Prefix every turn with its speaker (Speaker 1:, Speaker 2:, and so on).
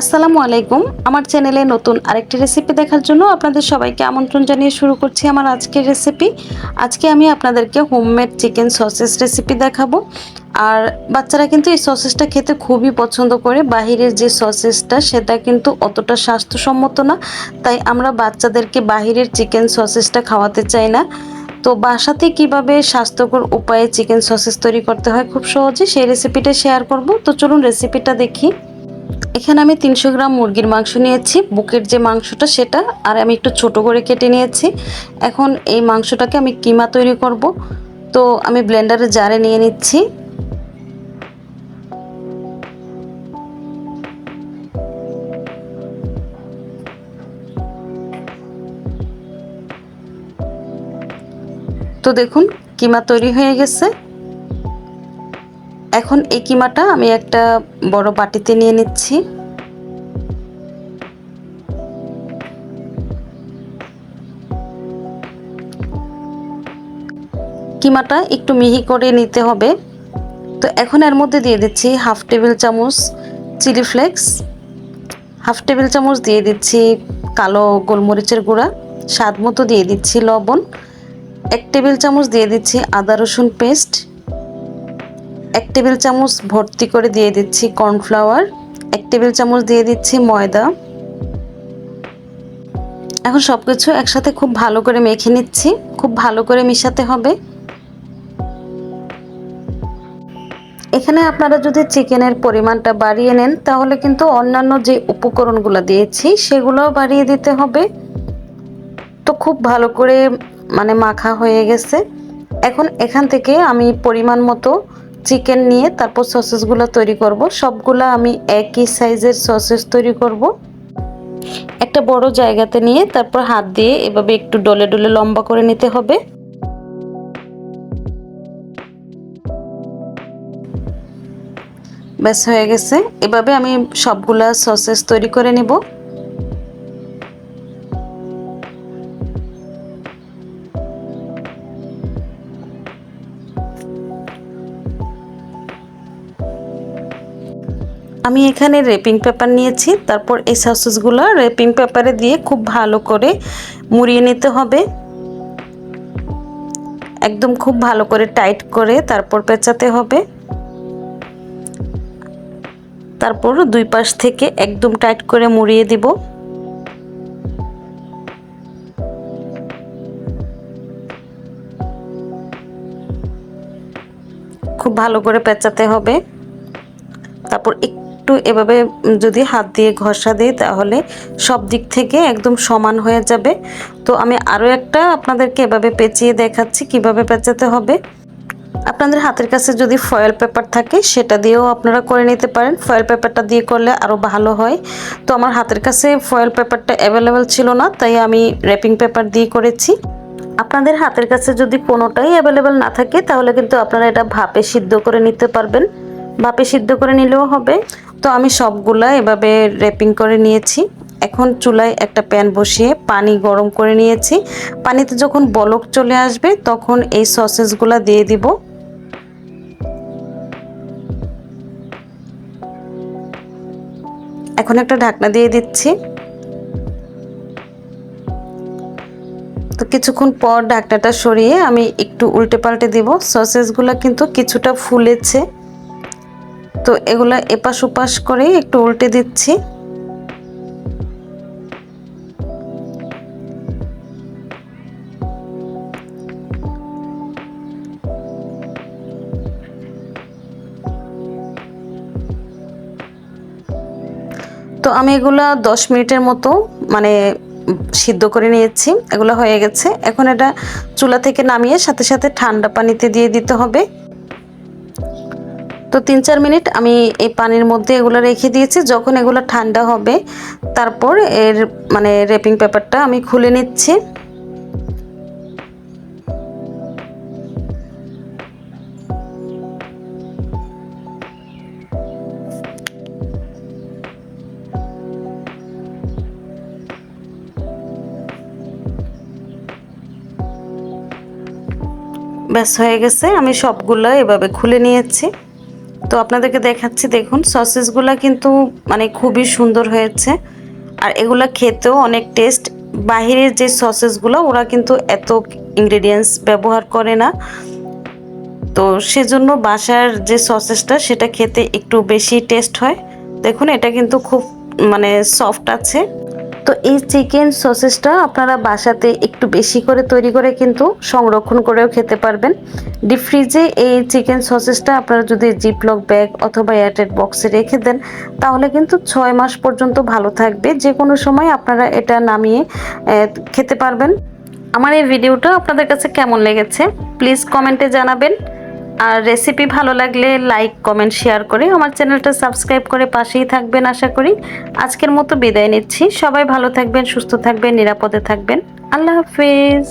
Speaker 1: আসসালামু আলাইকুম। আমার চ্যানেলে নতুন আরেকটি রেসিপি দেখার জন্য আপনাদের সবাইকে আমন্ত্রণ জানিয়ে শুরু করছি আমার আজকের রেসিপি আজকে আমি আপনাদেরকে হোমমেড চিকেন সসেস রেসিপি দেখাবো। আর বাচ্চারা কিন্তু এই সসেসটা খেতে খুবই পছন্দ করে। বাহিরের যে সসেসটা সেটা কিন্তু অতটা স্বাস্থ্যসম্মত না। তাই আমরা বাচ্চাদেরকে বাহিরের চিকেন সসেসটা খাওয়াতে চাই না। তো বাসাতে কীভাবে স্বাস্থ্যকর উপায়ে চিকেন সসেস তৈরি করতে হয় খুব সহজে সেই রেসিপিটা শেয়ার করব। তো চলুন রেসিপিটা দেখি। এখানে আমি তিনশো গ্রাম মুরগির মাংস নিয়েছি। বুকের যে মাংসটা সেটা, আর আমি একটু ছোট করে কেটে নিয়েছি। এখন এই মাংসটাকে আমি কিমা তৈরি করব। তো আমি ব্লেন্ডারে জারে নিয়ে নিচ্ছি। তো দেখুন, কিমা তৈরি হয়ে গেছে। এখন এই কিমাটা আমি একটা বড় বাটিতে নিয়ে নিচ্ছি। কিমাটা একটু মিহি করে নিতে হবে। তো এখন এর মধ্যে দিয়ে দিচ্ছি হাফ টেবিল চামচ চিলি ফ্লেক্স, হাফ টেবিল চামচ দিয়ে দিচ্ছি কালো গোলমরিচের গুঁড়া, স্বাদ মতো দিয়ে দিচ্ছি লবণ, এক টেবিল চামচ দিয়ে দিচ্ছি আদা রসুন পেস্ট এক টেবিল চামচ ভর্তি করে দিয়ে দিচ্ছি কর্নফ্লাওয়ার, এক টেবিল চামচ দিয়ে দিচ্ছি ময়দা। এখন সব কিছু একসাথে খুব ভালো করে মেখে নিচ্ছি, খুব ভালো করে মিশাতে হবে। এখানে আপনারা যদি চিকেনের পরিমাণটা বাড়িয়ে নেন, তাহলে কিন্তু অন্যান্য যে উপকরণগুলো দিয়েছি, সেগুলোও বাড়িয়ে দিতে হবে। তো খুব ভালো করে মানে মাখা হয়ে গেছে। এখন এখান থেকে আমি পরিমাণ মতো চিকেন নিয়ে তারপর সসেসগুলো তৈরি করব। সবগুলো আমি একই সাইজের সসেস তৈরি করব। একটা বড় জায়গাতে নিয়ে তারপর হাত দিয়ে এভাবে একটু ডলে ডলে লম্বা করে নিতে হবে। ব্যাস, হয়ে গেছে। এভাবে আমি সবগুলা সসেস তৈরি করে নিব। আমি এখানে রেপিং পেপার নিয়েছি, তারপর এই সসেসগুলো রেপিং পেপারে দিয়ে খুব ভালো করে মুড়িয়ে নিতে হবে। একদম খুব ভালো করে টাইট করে তারপর পেঁচাতে হবে। তারপর দুই পাশ থেকে একদম টাইট করে মুড়িয়ে দিব। খুব ভালো করে পেঁচাতে হবে। তারপর একটু এভাবে যদি হাত দিয়ে ঘষা দিই, তাহলে সব দিক থেকে একদম সমান হয়ে যাবে। তো আমি আরও একটা আপনাদেরকে এভাবে পেঁচিয়ে দেখাচ্ছি, কীভাবে পেঁচাতে হবে। আপনাদের হাতের কাছে যদি ফয়েল পেপার থাকে, সেটা দিয়েও আপনারা করে নিতে পারেন। ফয়েল পেপারটা দিয়ে করলে আরও ভালো হয়। তো আমার হাতের কাছে ফয়েল পেপারটা অ্যাভেলেবেল ছিল না, তাই আমি র্যাপিং পেপার দিয়ে করেছি। আপনাদের হাতের কাছে যদি কোনোটাই অ্যাভেলেবেল না থাকে, তাহলে কিন্তু আপনারা এটা ভাপে সিদ্ধ করে নিতে পারবেন। ভাপে সিদ্ধ করে নিলেও হবে। তো আমি সবগুলা এভাবে র্যাপিং করে নিয়েছি। এখন চুলায় একটা প্যান বসিয়ে পানি গরম করে নিয়েছি। পানিতে যখন বলক চলে আসবে, তখন এই সসেসগুলা দিয়ে দিব। এখন একটা ঢাকনা দিয়ে দিচ্ছি। তো কিছুক্ষণ পর ঢাকনাটা সরিয়ে আমি একটু উল্টে পাল্টে দিব। সসেসগুলো কিন্তু কিছুটা ফুলেছে। তো এগুলা এপাশ ওপাশ করে একটু উল্টে দিচ্ছি। তো আমি এগুলা দশ মিনিটের মতো মানে সিদ্ধ করে নিয়েছি, এগুলো হয়ে গেছে। এখন এটা চুলা থেকে নামিয়ে সাথে সাথে ঠান্ডা পানিতে দিয়ে দিতে হবে। তো তিন চার মিনিট আমি এই পানির মধ্যে এগুলো রেখে দিয়েছি। যখন এগুলো ঠান্ডা হবে, তারপর এর মানে রেপিং পেপারটা আমি খুলে নিচ্ছি। ব্যাস, হয়ে গেছে। আমি সবগুলো এভাবে খুলে নিয়েছি। তো আপনাদেরকে দেখাচ্ছি, দেখুন সসেসগুলো কিন্তু মানে খুবই সুন্দর হয়েছে। আর এগুলো খেতেও অনেক টেস্ট বাহিরের যে সসেসগুলো ওরা কিন্তু এত ইনগ্রেডিয়েন্টস ব্যবহার করে না। তো সেজন্য বাসার যে সসেসটা সেটা খেতে একটু বেশি টেস্ট হয়। দেখুন, এটা কিন্তু খুব মানে সফট আছে। তো এই চিকেন সসেসটা আপনারা বাসাতে একটু বেশি করে তৈরি করে কিন্তু সংরক্ষণ করেও খেতে পারবেন। ডিপ ফ্রিজে এই চিকেন সসেসটা আপনারা যদি জিপলক ব্যাগ অথবা এয়ারটেড বক্সে রেখে দেন, তাহলে কিন্তু ছয় মাস পর্যন্ত ভালো থাকবে। যে কোনো সময় আপনারা এটা নামিয়ে খেতে পারবেন। আমার এই ভিডিওটা আপনাদের কাছে কেমন লেগেছে প্লিজ কমেন্টে জানাবেন। আর রেসিপি ভালো লাগলে লাইক কমেন্ট শেয়ার করে আমার চ্যানেলটা সাবস্ক্রাইব করে পাশেই থাকবেন আশা করি। আজকের মতো বিদায় নিচ্ছি। সবাই ভালো থাকবেন, সুস্থ থাকবেন, নিরাপদে থাকবেন। আল্লাহ হাফিজ।